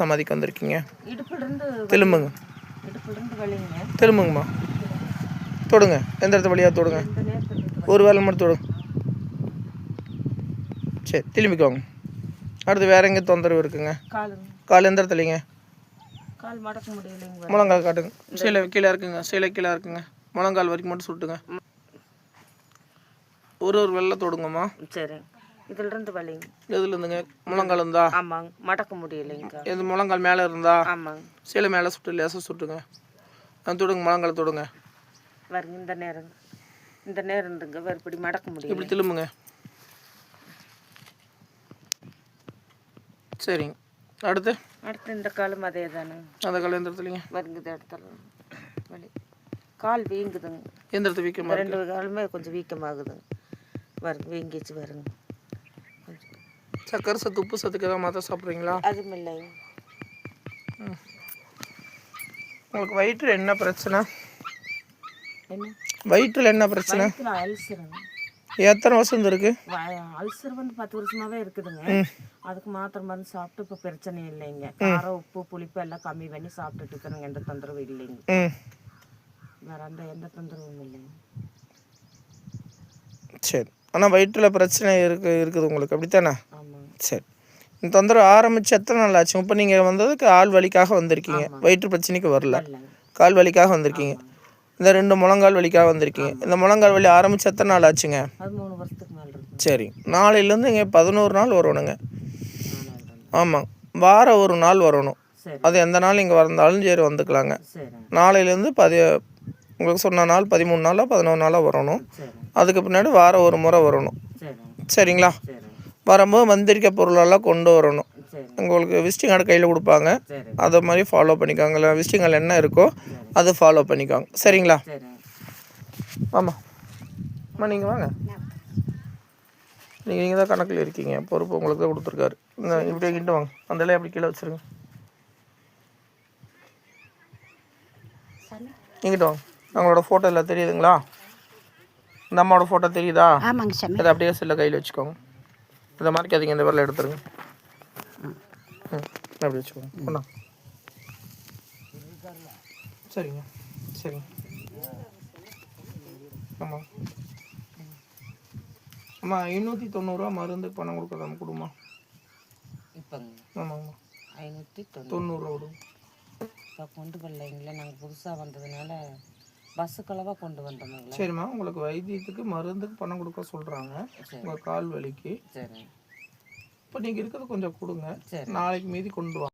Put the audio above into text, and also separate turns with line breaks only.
சமாதிக்கு வந்திருக்கீங்க? திரும்புங்க திரும்புங்கம்மா தொடுங்க. எந்த இடத்து வழியாக தொடுங்க. ஒரு வேலை மட்டும் தொடுங்க சரி திரும்பிக்கோங்க. அடுத்து வேற எங்கே தொந்தரவு இருக்குங்க?
கால்.
எந்த இடத்துலைங்க முழங்கால் காட்டுங்க. சீலை கீழே இருக்குங்க. சீலை கீழே இருக்குங்க. முழங்கால் வரைக்கும் மட்டும் சுட்டுங்க. ஒரு ஒரு வெள்ளை தொடுங்கம்மா.
சரி இதிலிருந்து வலிங்க
எதுல இருந்துங்க முழங்கால் இருந்தா
ஆமாங்க. மடக்க முடியலைங்க.
எது முழங்கால் மேலே இருந்தா
ஆமாங்க.
சீலை மேலே சுட்டு லேசாக சுட்டுங்க. ஆ, தொடுங்க முழங்கால் தொடுங்க.
வருங்க இந்த நேரம் இந்த நேரம் இருந்துங்க வேறு இப்படி மடக்க முடியல.
இப்படி திரும்புங்க. சரிங்க. அடுத்து?
அடுத்து இந்த காலும் அதே தானே
அந்த கால் எந்த இடத்துலைங்க
வருங்க இந்த இடத்துல வலி. கால் வீங்குதுங்க.
எந்த இடத்து வீக்கமாக
ரெண்டு காலுமே கொஞ்சம் வீக்கமாகுதுங்க. வருங்க வீங்கிச்சு வருங்க.
சக்கரை சத்து உப்பு சத்துக்கு ஏதாவது மாத்திரை சாப்பிட்றீங்களா?
அதுவும் இல்லைங்க
உங்களுக்கு வயிற்றில் என்ன பிரச்சனை?
என்ன?
வயிற்றில் என்ன பிரச்சனை? எத்தனை வருஷம் இருக்கு?
அல்சர் வந்து பத்து வருஷமாவே இருக்குதுங்க. அதுக்கு மாத்திரை மருந்து சாப்பிட்டு இப்போ பிரச்சனை இல்லைங்க. காரம் உப்பு புளிப்பு எல்லாம் கம்மி பண்ணி சாப்பிட்டுட்டு இருக்கிறேங்க. எந்த தொந்தரவும் இல்லைங்க. வேற அந்த எந்த தொந்தரவும் இல்லைங்க.
சரி. ஆனால் வயிற்றில் பிரச்சனை இருக்கு இருக்குது உங்களுக்கு. அப்படித்தானே? சரி. இந்த தொந்தரவு ஆரம்பிச்சு எத்தனை நாள் ஆச்சு? இப்போ நீங்கள் வந்ததுக்கு ஆள் வலிக்காக வந்திருக்கீங்க. வயிற்று பிரச்சனைக்கு வரல. கால் வலிக்காக வந்திருக்கீங்க. இந்த ரெண்டு முழங்கால் வலிக்காக வந்திருக்கீங்க. இந்த முழங்கால் வலி ஆரம்பிச்சு எத்தனை நாள் ஆச்சுங்க? சரி. நாளையிலேருந்து இங்கே பதினோரு நாள் வரணுங்க. ஆமாம் வாரம் ஒரு நாள் வரணும். அது எந்த நாள் இங்கே வந்தாலும் சரி வந்துக்கலாங்க. நாளையிலேருந்து பதி உங்களுக்கு சொன்ன நாள் பதிமூணு நாளாக பதினோரு நாளாக வரணும். அதுக்கு பின்னாடி வாரம் ஒரு முறை வரணும்.
சரிங்க
சரிங்களா?
சரிங்க
வரும்போது மந்திரிக்க பொருளெல்லாம் கொண்டு வரணும். உங்களுக்கு விசிட்டிங் கார்டு கையில் கொடுப்பாங்க. அதை மாதிரி ஃபாலோ பண்ணிக்கோங்க. இல்லை விசிட்டிங் கார்டில் என்ன இருக்கோ அதை ஃபாலோ பண்ணிக்கோங்க. சரிங்களா?
சரிங்க
ஆமாம் அம்மா நீங்கள் வாங்க. நீங்கள் நீங்கள் தான் கணக்கில் இருக்கீங்க. பொறுப்பு உங்களுக்கு தான் கொடுத்துருக்காரு. இந்த இப்படி இங்கிட்டு வாங்க. அந்த இலையை அப்படி கீழே வச்சுருங்க. இங்கிட்டு வாங்க. அவங்களோட ஃபோட்டோ எல்லாம் தெரியுதுங்களா? இந்த அம்மாவோட ஃபோட்டோ தெரியுதா? அதை அப்படியே செல்ல கையில் வச்சுக்கோங்க. இதை மறைக்காதீங்க இந்த வரல எடுத்துருங்க. ம் அப்படி வச்சுக்கோங்க. ஒன்றா சரிங்க. சரிங்க. ஆமாம் அம்மா எண்ணூற்றி தொண்ணூறுரூவா மருந்துக்கு பணம் கொடுக்குறோம் கொடுமா?
இப்போங்க.
ஆமாங்கம்மா
ஐநூற்றி தொண்ணூறு.
தொண்ணூறுரூவா விடுங்க
இப்போ கொண்டு வரலைங்களே நாங்கள் புதுசாக வந்ததுனால பஸ்ஸுக்களவாக கொண்டு வந்தோமுங்களே
சரிம்மா உங்களுக்கு வைத்தியத்துக்கு மருந்துக்கு பணம் கொடுக்க சொல்கிறாங்க உங்கள் கால் வலிக்கு.
சரிங்க
இப்போ நீங்கள் இருக்கிறது கொஞ்சம் கொடுங்க.
சரி.
நாளைக்கு மீதி கொண்டு வாங்க